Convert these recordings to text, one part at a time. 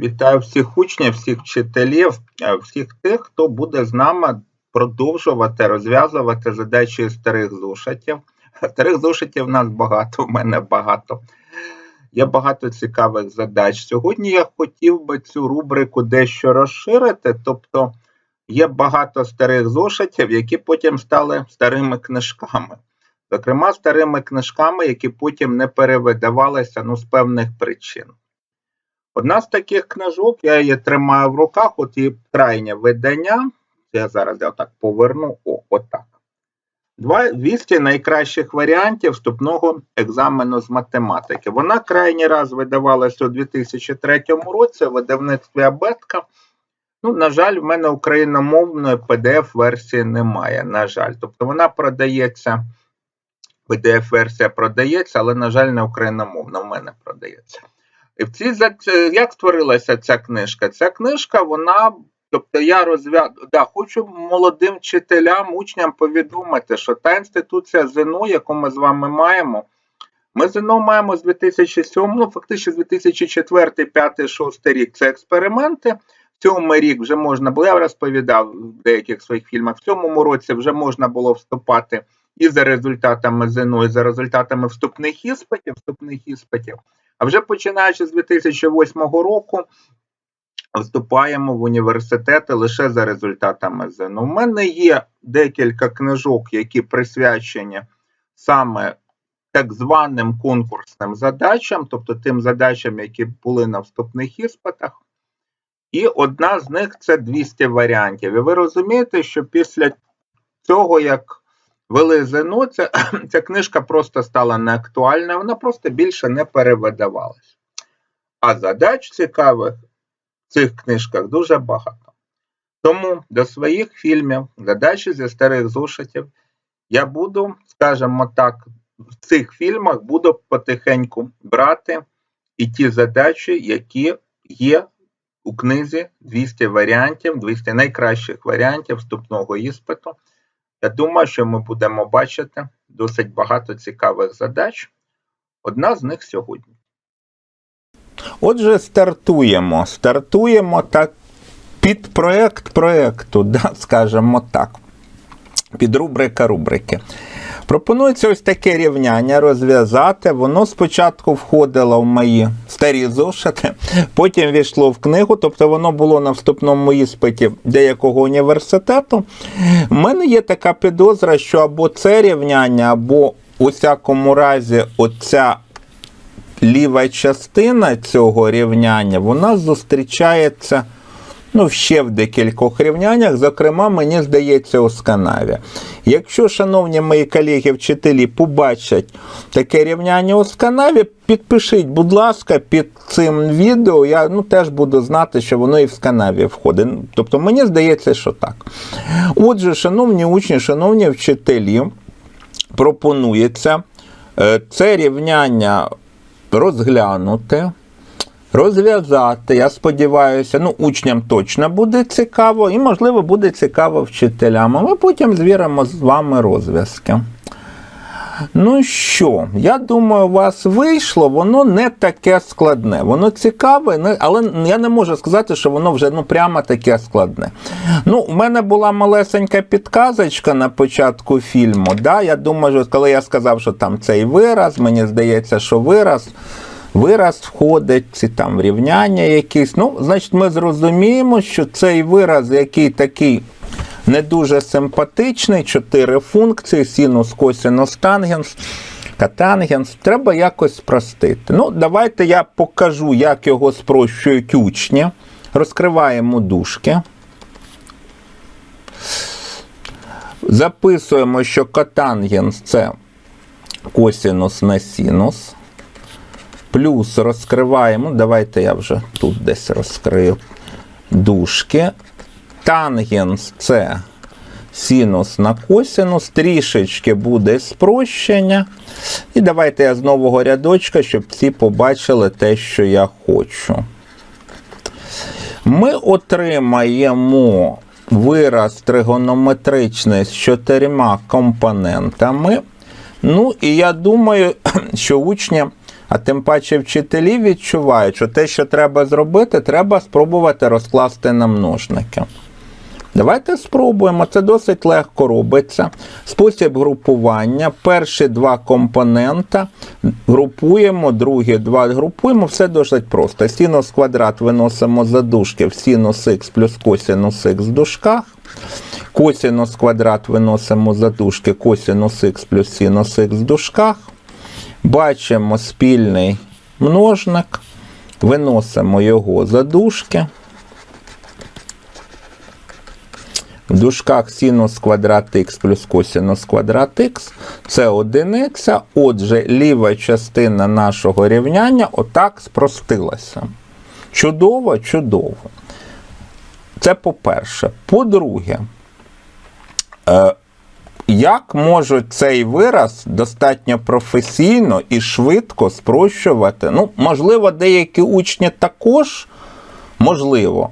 Вітаю всіх учнів, всіх вчителів, е, всіх тих, хто буде з нами продовжувати розв'язувати задачі старих зошитів. Старих зошитів в нас багато, в мене багато. Є багато цікавих задач. Сьогодні я хотів би цю рубрику дещо розширити, тобто є багато старих зошитів, які потім стали старими книжками. Зокрема, старими книжками, які потім не перевидавалися ну, з певних причин. Одна з таких книжок, я її тримаю в руках, от її крайнє видання. Я зараз я отак поверну. О, отак. Два 200 найкращих варіантів вступного екзамену з математики. Вона крайній раз видавалася у 2003 році в видавництві Абетка. Ну, на жаль, в мене україномовної PDF-версії немає. На жаль, тобто вона продається, PDF-версія продається, але, на жаль, не україномовна в мене продається. І як створилася ця книжка? Ця книжка, вона, тобто я розв'яз... да, хочу молодим вчителям, учням повідомити, що та інституція ЗНО, яку ми з вами маємо, ми ЗНО маємо з 2007, ну фактично з 2004, 5, 6 рік. Це експерименти. В цьому рік вже можна було, я розповідав в деяких своїх фільмах, в цьому році вже можна було вступати і за результатами ЗНО, і за результатами вступних іспитів, вступних іспитів. А вже починаючи з 2008 року вступаємо в університети лише за результатами ЗНО. У мене є декілька книжок, які присвячені саме так званим конкурсним задачам, тобто тим задачам, які були на вступних іспитах. І одна з них це 200 варіантів. І ви розумієте, що після цього, як вели ЗНО, ця, ця книжка просто стала неактуальна, вона просто більше не перевидавалась. А задач цікавих в цих книжках дуже багато. Тому до своїх фільмів, задачі зі старих зошитів, я буду, скажімо так, в цих фільмах буду потихеньку брати і ті задачі, які є у книзі 200 варіантів, 200 найкращих варіантів вступного іспиту. Я думаю, що ми будемо бачити досить багато цікавих задач. Одна з них сьогодні. Отже, стартуємо. Стартуємо так під проєкт проекту, да, скажімо так. Під рубрика рубрики. Пропонується ось таке рівняння розв'язати. Воно спочатку входило в мої старі зошити, потім війшло в книгу, тобто воно було на вступному іспиті деякого університету. У мене є така підозра, що або це рівняння, або у всякому разі оця ліва частина цього рівняння, вона зустрічається ну, ще в декількох рівняннях, зокрема, мені здається, у сканаві. Якщо, шановні мої колеги-вчителі, побачать таке рівняння у сканаві, підпишіть, будь ласка, під цим відео. Я ну, теж буду знати, що воно і в сканаві входить. Тобто, мені здається, що так. Отже, шановні учні, шановні вчителі, пропонується е, це рівняння розглянути розв'язати. Я сподіваюся, ну, учням точно буде цікаво, і, можливо, буде цікаво вчителям. А ми потім звіримо з вами розв'язки. Ну що, я думаю, у вас вийшло, воно не таке складне. Воно цікаве, але я не можу сказати, що воно вже ну, прямо таке складне. Ну, У мене була малесенька підказочка на початку фільму. Да? Я думаю, коли я сказав, що там цей вираз, мені здається, що вираз вираз входить, там рівняння якісь. Ну, значить, ми зрозуміємо, що цей вираз, який такий не дуже симпатичний, чотири функції: синус, косинус, тангенс. Катангенс, треба якось спростити. Ну, давайте я покажу, як його спрощують учні. Розкриваємо дужки. Записуємо, що котангенс це косинус на синус. Плюс розкриваємо, давайте я вже тут десь розкрию дужки. Тангенс це синус на косинус, трішечки буде спрощення. І давайте я з нового рядочка, щоб всі побачили те, що я хочу. Ми отримаємо вираз тригонометричний з чотирма компонентами. Ну, і я думаю, що учні А тим паче вчителі відчувають, що те, що треба зробити, треба спробувати розкласти на множники. Давайте спробуємо. Це досить легко робиться. Спосіб групування. Перші два компонента групуємо, другі два групуємо. Все досить просто. Синус квадрат виносимо за дужки в синус х плюс косинус х в дужках. Косинус квадрат виносимо за дужки косинус х плюс синус х в дужках. Бачимо спільний множник. Виносимо його за дужки. В дужках синус квадрат х плюс косинус квадрат х це одиниця. Отже, ліва частина нашого рівняння отак спростилася. Чудово, чудово. Це по-перше. По-друге, е, як можуть цей вираз достатньо професійно і швидко спрощувати? Ну, можливо, деякі учні також, можливо.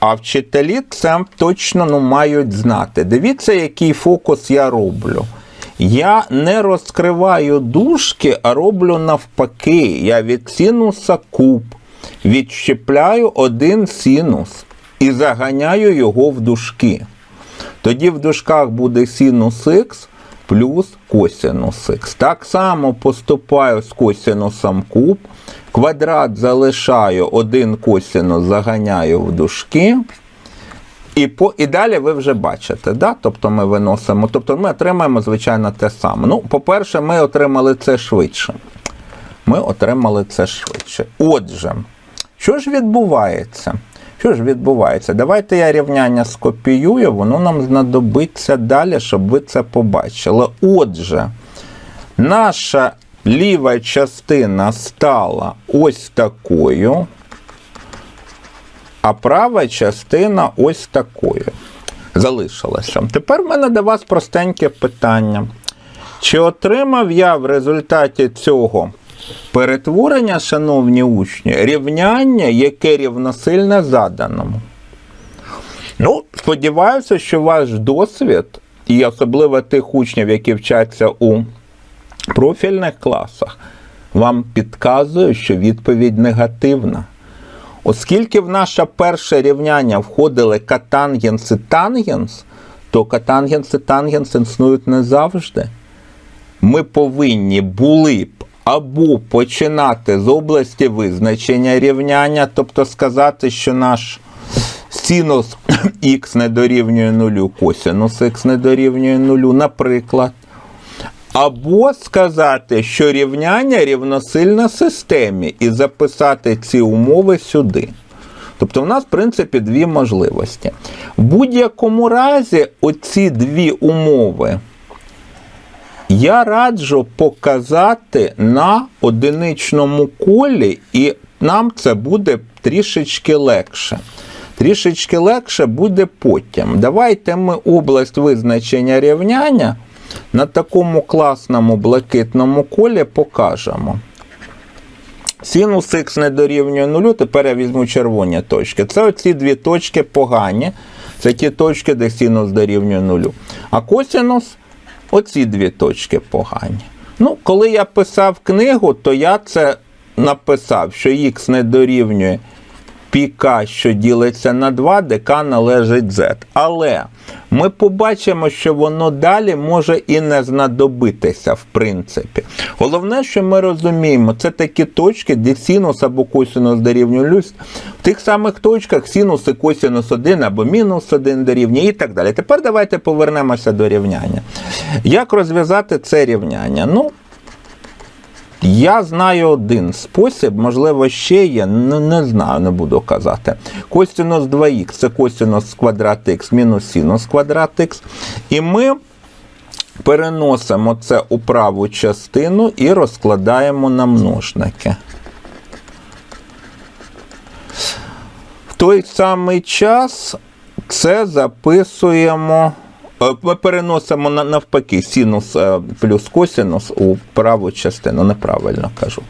А вчителі це точно ну, мають знати. Дивіться, який фокус я роблю. Я не розкриваю дужки, а роблю навпаки. Я від синуса куб відщепляю один синус і заганяю його в дужки. Тоді в дужках буде синус х плюс косинус х. Так само поступаю з косинусом куб. Квадрат залишаю, один косинус заганяю в дужки. І по, і далі ви вже бачите, да? тобто ми виносимо, тобто ми отримаємо, звичайно, те саме. Ну, по-перше, ми отримали це швидше. Ми отримали це швидше. Отже, що ж відбувається? Що ж відбувається? Давайте я рівняння скопіюю, воно нам знадобиться далі, щоб ви це побачили. Отже, наша ліва частина стала ось такою, а права частина ось такою. Залишилася. Тепер в мене до вас простеньке питання. Чи отримав я в результаті цього перетворення, шановні учні, рівняння, яке рівносильне заданому? Ну, сподіваюся, що ваш досвід, і особливо тих учнів, які вчаться у профільних класах, вам підказує, що відповідь негативна. Оскільки в наше перше рівняння входили катангенс і тангенс, то катангенс і тангенс існують не завжди. Ми повинні були або починати з області визначення рівняння, тобто сказати, що наш синус х не дорівнює нулю, косинус х не дорівнює нулю, наприклад. Або сказати, що рівняння рівносильне системі, і записати ці умови сюди. Тобто, в нас, в принципі, дві можливості. В будь-якому разі, оці дві умови я раджу показати на одиничному колі, і нам це буде трішечки легше. Трішечки легше буде потім. Давайте ми область визначення рівняння на такому класному блакитному колі покажемо. Синус х не дорівнює нулю, тепер я візьму червоні точки. Це оці дві точки погані. Це ті точки, де синус дорівнює нулю. А косинус оці дві точки погані. Ну, коли я писав книгу, то я це написав, що х не дорівнює піка, що ділиться на 2, де k належить z. Але ми побачимо, що воно далі може і не знадобитися, в принципі. Головне, що ми розуміємо, це такі точки, де синус або косинус дорівнює люсь. В тих самих точках синус і косинус 1 або мінус 1 дорівнює і так далі. Тепер давайте повернемося до рівняння. Як розв'язати це рівняння? Ну, я знаю один спосіб, можливо, ще є, ну, не знаю, не буду казати. Косинус 2х це косинус квадрат х мінус синус квадрат х. І ми переносимо це у праву частину і розкладаємо на множники. В той самий час це записуємо. Е, Ми переносимо навпаки синус е, плюс косинус у праву частину. Неправильно кажу.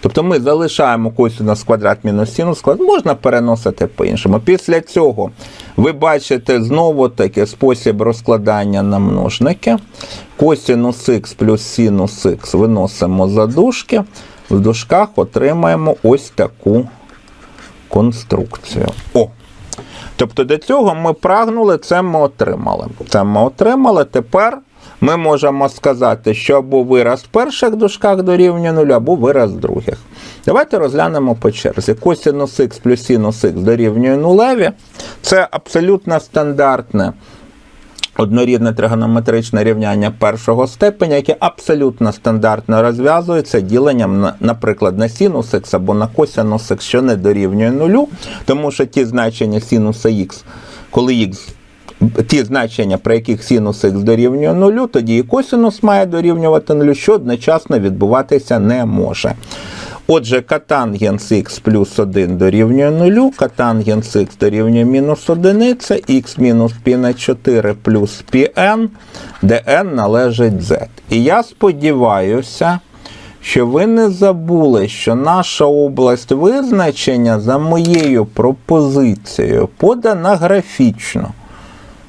Тобто ми залишаємо косинус квадрат мінус синус квадрат, можна переносити по-іншому. Після цього ви бачите знову таки спосіб розкладання на множники. Косинус х плюс синус х виносимо за дужки, в дужках отримаємо ось таку конструкцію. О! Тобто до цього ми прагнули, це ми отримали. Це ми отримали. Тепер ми можемо сказати, що або вираз в перших дужках дорівнює нулю, або вираз других. Давайте розглянемо по черзі. Косінус х плюс синус х дорівнює нулеві. Це абсолютно стандартне однорідне тригонометричне рівняння першого степеня, яке абсолютно стандартно розв'язується діленням, наприклад, на синус х або на косинус що не дорівнює нулю, тому що ті значення синуса х, коли х Ті значення, при яких синус х дорівнює нулю, тоді і косинус має дорівнювати нулю, що одночасно відбуватися не може. Отже, катангенс х плюс 1 дорівнює нулю, катангенс х дорівнює мінус 1, х мінус π на 4 плюс πn, де n належить z. І я сподіваюся, що ви не забули, що наша область визначення за моєю пропозицією подана графічно.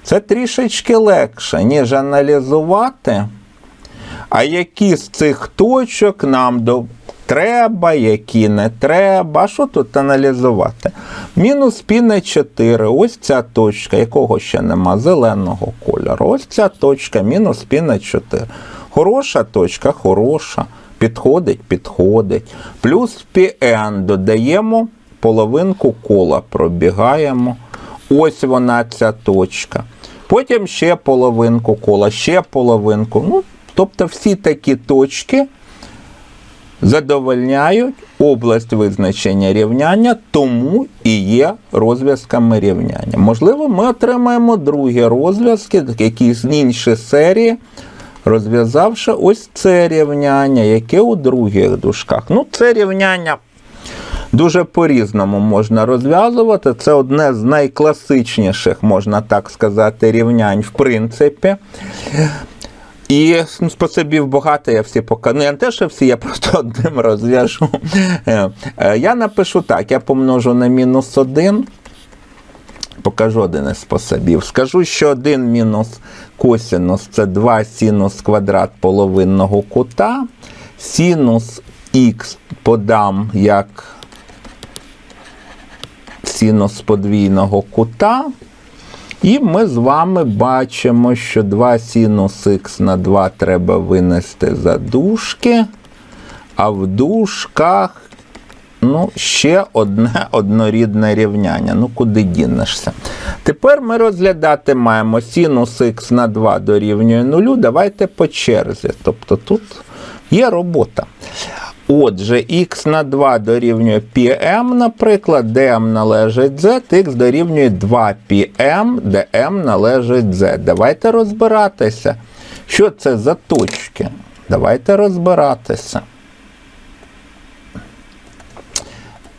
Це трішечки легше, ніж аналізувати, а які з цих точок нам до... треба, які не треба. А що тут аналізувати? Мінус пі на 4. Ось ця точка, якого ще нема, зеленого кольору. Ось ця точка, мінус пі на 4. Хороша точка, хороша. Підходить, підходить. Плюс πn додаємо половинку кола, пробігаємо. Ось вона ця точка. Потім ще половинку кола, ще половинку. Ну, тобто всі такі точки задовольняють область визначення рівняння, тому і є розв'язками рівняння. Можливо, ми отримаємо другі розв'язки, якісь інші серії, розв'язавши ось це рівняння, яке у других дужках. Ну, це рівняння дуже по-різному можна розв'язувати. Це одне з найкласичніших, можна так сказати, рівнянь в принципі. І ну, способів багато, я всі покажу. Ну, не те, що всі, я просто одним розв'яжу. Е, е, Я напишу так: я помножу на мінус 1. Покажу один із способів. Скажу, що 1 мінус косинус це 2 синус квадрат половинного кута. Синус х подам як синус подвійного кута. І ми з вами бачимо, що 2 синус х на 2 треба винести за дужки, а в дужках ну, ще одне однорідне рівняння. Ну, куди дінешся? Тепер ми розглядати маємо синус х на 2 дорівнює 0. Давайте по черзі. Тобто тут є робота. Отже, х на 2 дорівнює πm, наприклад, де m належить z, х дорівнює 2πm, де m належить z. Давайте розбиратися. Що це за точки? Давайте розбиратися.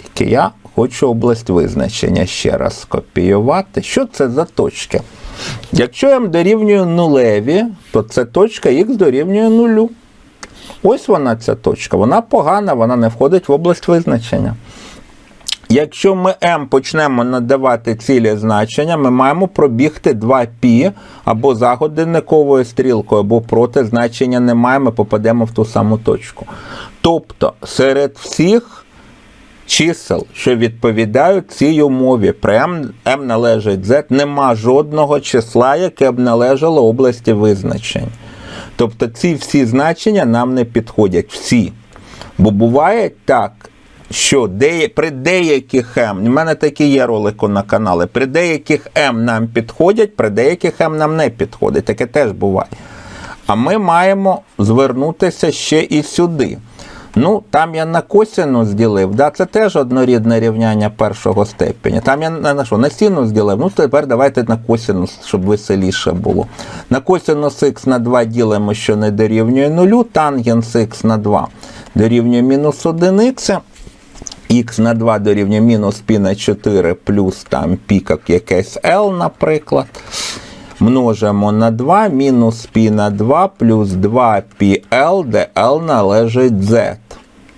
Тільки я хочу область визначення ще раз скопіювати. Що це за точки? Якщо m дорівнює нулеві, то це точка х дорівнює нулю. Ось вона ця точка. Вона погана, вона не входить в область визначення. Якщо ми m почнемо надавати цілі значення, ми маємо пробігти 2π або за годинниковою стрілкою, або проти значення немає, ми попадемо в ту саму точку. Тобто серед всіх чисел, що відповідають цій умові, при m, m належить z, нема жодного числа, яке б належало області визначень. Тобто ці всі значення нам не підходять. Всі. Бо буває так, що при деяких М, у мене такі є ролики на каналі, при деяких М нам підходять, при деяких М нам не підходять. Таке теж буває. А ми маємо звернутися ще і сюди. Ну, там я на косінус ділив. Да, Це теж однорідне рівняння першого степені. Там я на що, на синус ділив. Ну, тепер давайте на косінус, щоб веселіше було. На косінус х на 2 ділимо, що не дорівнює 0, тангенс х на 2 дорівнює мінус 1х. Х на 2 дорівнює мінус пі на 4 плюс там пі, як якесь L, наприклад. Множимо на 2 мінус пі на 2 плюс 2 πl, де L належить Z.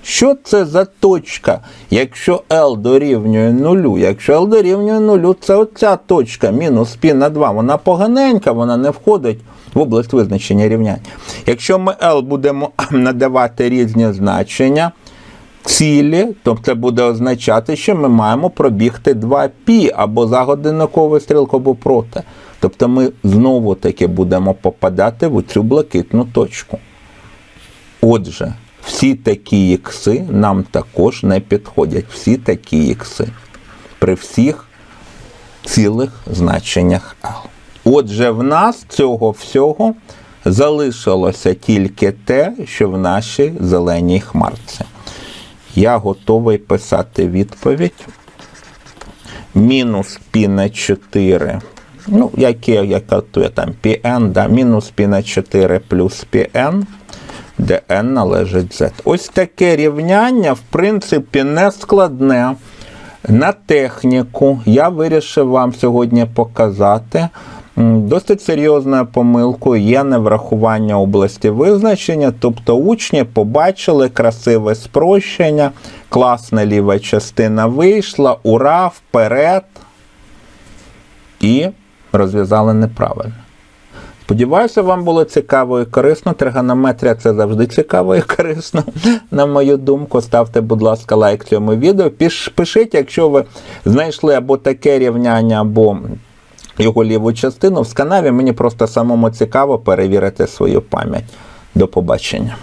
Що це за точка, якщо L дорівнює нулю? Якщо L дорівнює нулю, це оця точка мінус π на 2. Вона поганенька, вона не входить в область визначення рівняння. Якщо ми L будемо надавати різні значення, цілі, то це буде означати, що ми маємо пробігти 2π або за годинникову стрілку, або проти. Тобто ми знову таки будемо попадати в цю блакитну точку. Отже, всі такі ікси нам також не підходять. Всі такі ікси. При всіх цілих значеннях L. Отже, в нас цього всього залишилося тільки те, що в нашій зеленій хмарці. Я готовий писати відповідь. Мінус пі на 4. Ну, яке, яка то я там Pn, да, мінус пі на 4 плюс Pn – де n належить z. Ось таке рівняння, в принципі, не складне. На техніку я вирішив вам сьогодні показати. Досить серйозною помилкою є неврахування області визначення, тобто учні побачили красиве спрощення, класна ліва частина вийшла, ура, вперед і розв'язали неправильно. Сподіваюся, вам було цікаво і корисно. Тригонометрія це завжди цікаво і корисно, на мою думку. Ставте, будь ласка, лайк цьому відео. Пишіть, якщо ви знайшли або таке рівняння, або його ліву частину в сканаві. Мені просто самому цікаво перевірити свою пам'ять. До побачення.